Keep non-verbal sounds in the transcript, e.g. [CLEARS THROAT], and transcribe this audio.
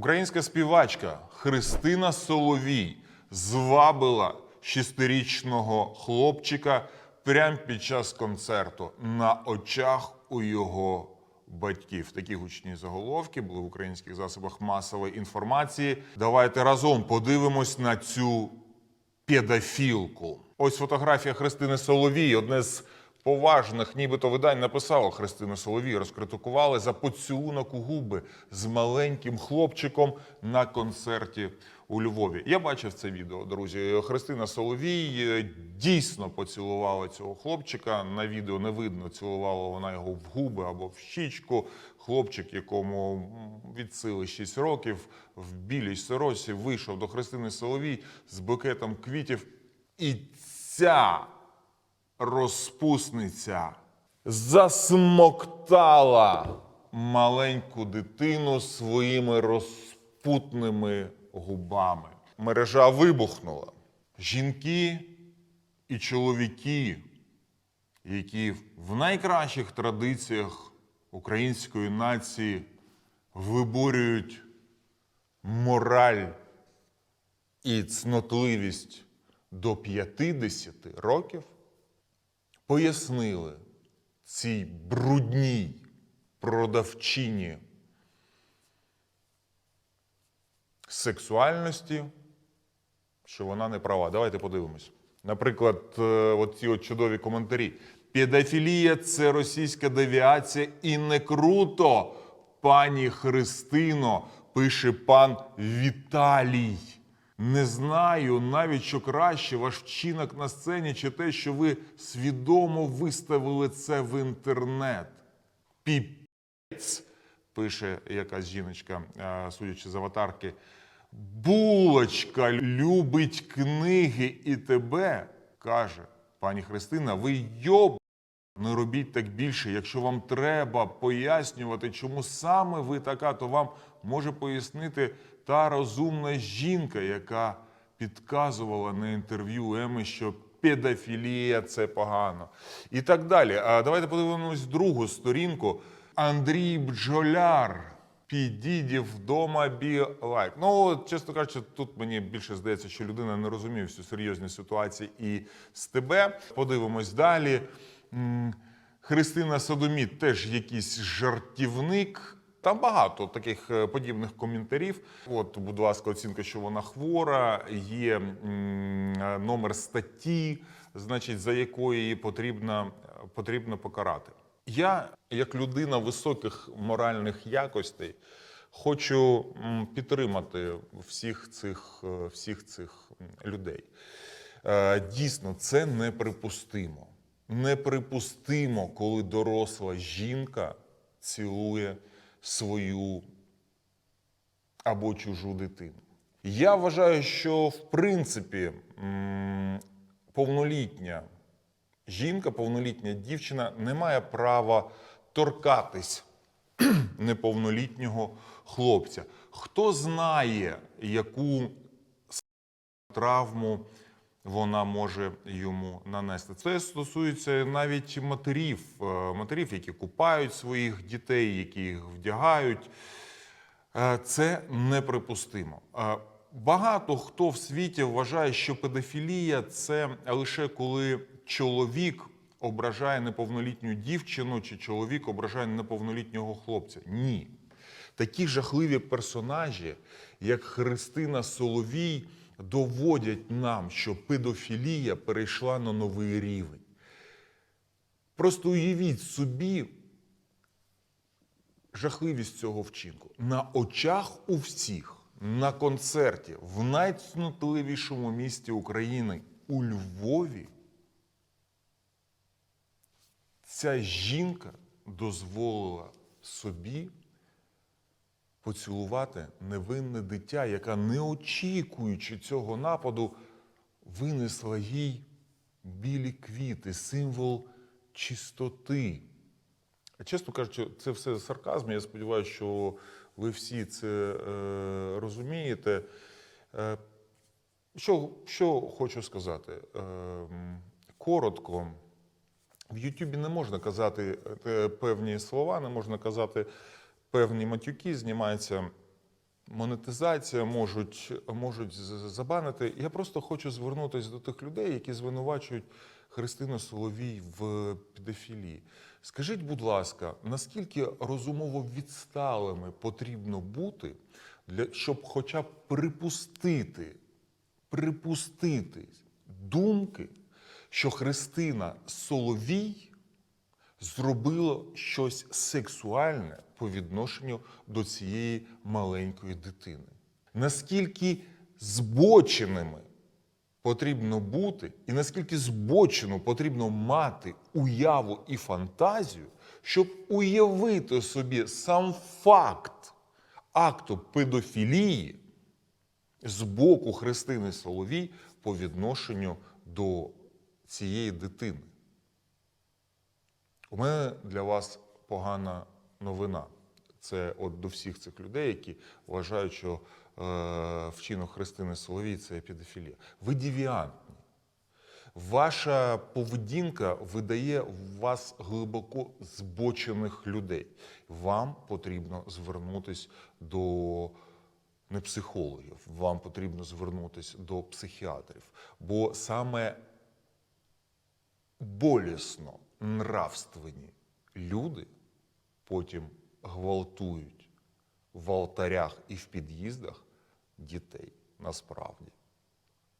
Українська співачка Христина Соловій звабила шестирічного хлопчика прямо під час концерту на очах у його батьків. Такі гучні заголовки були в українських засобах масової інформації. Давайте разом подивимось на цю педофілку. Ось фотографія Христини Соловій. Одне з поважних, нібито видань написало Христину Соловій. Розкритикували за поцілунок у губи з маленьким хлопчиком на концерті у Львові. Я бачив це відео, друзі. Христина Соловій е, дійсно поцілувала цього хлопчика. На відео не видно, цілувала вона його в губи або в щічку. Хлопчик, якому від сили 6 років, в білій сорочці вийшов до Христини Соловій з букетом квітів. І ця розпусниця засмоктала маленьку дитину своїми розпутними губами. Мережа вибухнула. Жінки і чоловіки, які в найкращих традиціях української нації виборюють мораль і цнотливість до 50 років, пояснили цій брудній продавчині сексуальності, що вона не права. Давайте подивимось. Наприклад, е, от ці от чудові коментарі. Педофілія це російська девіація і не круто, пані Христино, пише пан Віталій. Не знаю навіть, що краще ваш вчинок на сцені, чи те, що ви свідомо виставили це в інтернет. Піпець, пише якась жіночка, е, судячи з аватарки. Булочка любить книги і тебе, каже пані Христина, ви йоб. Не робіть так більше. Якщо вам треба пояснювати, чому саме ви така, то вам може пояснити та розумна жінка, яка підказувала на інтерв'ю Еми, що педофілія це погано. І так далі. А давайте подивимось другу сторінку. Андрій Бджоляр. Підідів вдома бі лайк. Ну, чесно кажучи, тут мені більше здається, що людина не розуміє всю серйозність ситуації і з тебе. Подивимось далі. Христина Содоміт теж якийсь жартівник. Там багато таких е, подібних коментарів. От, будь ласка, оцінка, що вона хвора. Є е, номер статті, значить, за якою її потрібно, потрібно покарати. Я, як людина високих моральних якостей, хочу підтримати всіх цих, е, всіх цих людей. Дійсно, це неприпустимо. Неприпустимо, коли доросла жінка цілує свою або чужу дитину. Я вважаю, що в принципі повнолітня жінка, повнолітня дівчина не має права торкатись [CLEARS THROAT] неповнолітнього хлопця. Хто знає, яку травму вона може йому нанести. Це стосується навіть матерів, е, матерів, які купають своїх дітей, які їх вдягають. Е, Це неприпустимо. Е, Багато хто в світі вважає, що педофілія це лише коли чоловік ображає неповнолітню дівчину, чи чоловік ображає неповнолітнього хлопця. Ні. Такі жахливі персонажі, як Христина Соловій, доводять нам, що педофілія перейшла на новий рівень. Просто уявіть собі жахливість цього вчинку. На очах у всіх, на концерті в найцнутливішому місті України у Львові, ця жінка дозволила собі поцілувати невинне дитя, яка, не очікуючи цього нападу, винесла їй білі квіти, символ чистоти. Чесно кажучи, це все сарказм. Я сподіваюся, що ви всі це е, розумієте. Е, що, що хочу сказати? Е, коротко. В Ютубі не можна казати е, певні слова, не можна казати певні матюки, знімається монетизація, можуть, можуть забанити. Я просто хочу звернутися до тих людей, які звинувачують Христину Соловій в педофілії. Скажіть, будь ласка, наскільки розумово відсталими потрібно бути, для, щоб хоча б припустити, припустити думки, що Христина Соловій зробила щось сексуальне по відношенню до цієї маленької дитини. Наскільки збоченими потрібно бути, і наскільки збочену потрібно мати уяву і фантазію, щоб уявити собі сам факт акту педофілії з боку Христини Соловій по відношенню до цієї дитини. У мене для вас погана новина. Це от до всіх цих людей, які вважають, що е, вчинок Христини Соловій це педофілія. Ви девіантні. Ваша поведінка видає вас глибоко збочених людей. Вам потрібно звернутися до не психологів, вам потрібно звернутися до психіатрів. Бо саме болісно нравственні люди потім гвалтують в алтарях і в під'їздах дітей насправді.